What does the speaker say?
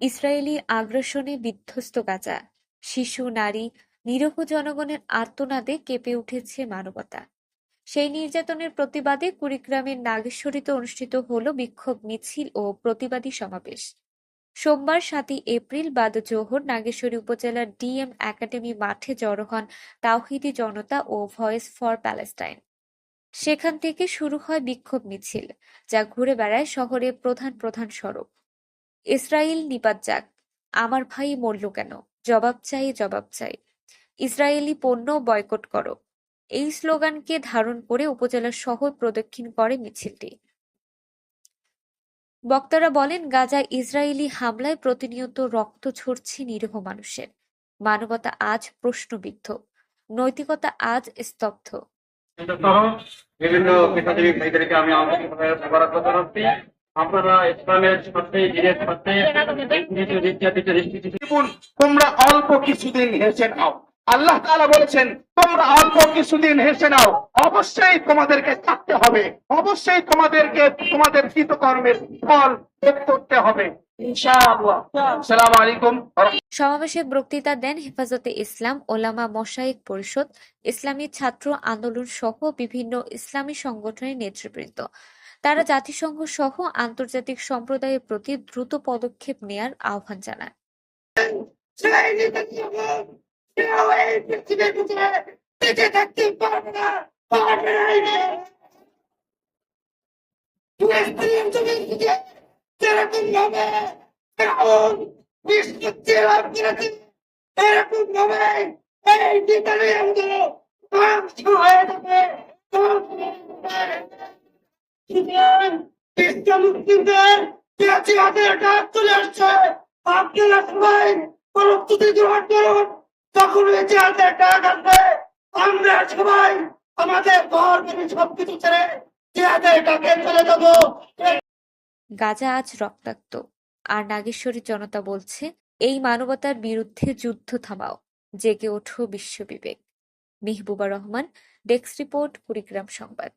Israeli আগ্রাসনে বিধ্বস্ত গাজা। শিশু, নারী, নিরীহ জনগণের আর্তনাদে কেঁপে উঠেছে মানবতা। সেই নির্যাতনের প্রতিবাদে কুড়িগ্রামের নাগেশ্বরীতে অনুষ্ঠিত হল বিক্ষোভ মিছিল ও প্রতিবাদী সমাবেশ। সোমবার সাতই এপ্রিল বাদ জোহর নাগেশ্বরী উপজেলার ডিএম একাডেমি মাঠে জড়ো হন তাওহিদি জনতা ও ভয়েস ফর প্যালেস্টাইন। সেখান থেকে শুরু হয় বিক্ষোভ মিছিল, যা ঘুরে বেড়ায় শহরের প্রধান প্রধান সড়ক। ইসরায়েল নিপাত যাক। আমার ভাই মরল কেন? জবাব চাই জবাব চাই। ইসরায়েলি পণ্য বয়কট করো। এই স্লোগানকে ধারণ করে উপজেলার শহর প্রদক্ষিণ করে মিছিলটি। বক্তারা বলেন, গাজা ইসরায়েলি হামলায় প্রতিনিয়ত রক্ত ঝরছে নিরীহ মানুষের। মানবতা আজ প্রশ্নবিদ্ধ। নৈতিকতা আজ স্তব্ধ। বিভিন্ন আমি আন্তরিকভাবে জানাচ্ছি। তোমরা অল্প কিছুদিন হেসে নাও। আল্লাহ বলেছেন, তোমরা অল্প কিছুদিন হেসে নাও। অবশ্যই তোমাদেরকে হবে। অবশ্যই তোমাদেরকে, তোমাদের কৃতকর্মের ফল ভোগ করতে হবে। সমাবেশে বক্তৃতা দেন হেফাজতে ইসলাম ওলামা মশায়েক পরিষদ, ইসলামী ছাত্র আন্দোলন সহ বিভিন্ন ইসলামী সংগঠনের নেতৃবৃন্দ। তারা জাতিসংঘ সহ আন্তর্জাতিক সম্প্রদায়ের প্রতি দ্রুত পদক্ষেপ নেয়ার আহ্বান করেছে এরকম ভাবে এই হয়ে। বিশ্ব গাজা আজ রক্তাক্ত। আর নাগেশ্বরী জনতা বলছে, এই মানবতার বিরুদ্ধে যুদ্ধ থামাও, জেগে ওঠো বিশ্ববিবেক। মেহবুবা রহমান, ডেস্ক রিপোর্ট, কুড়িগ্রাম সংবাদ।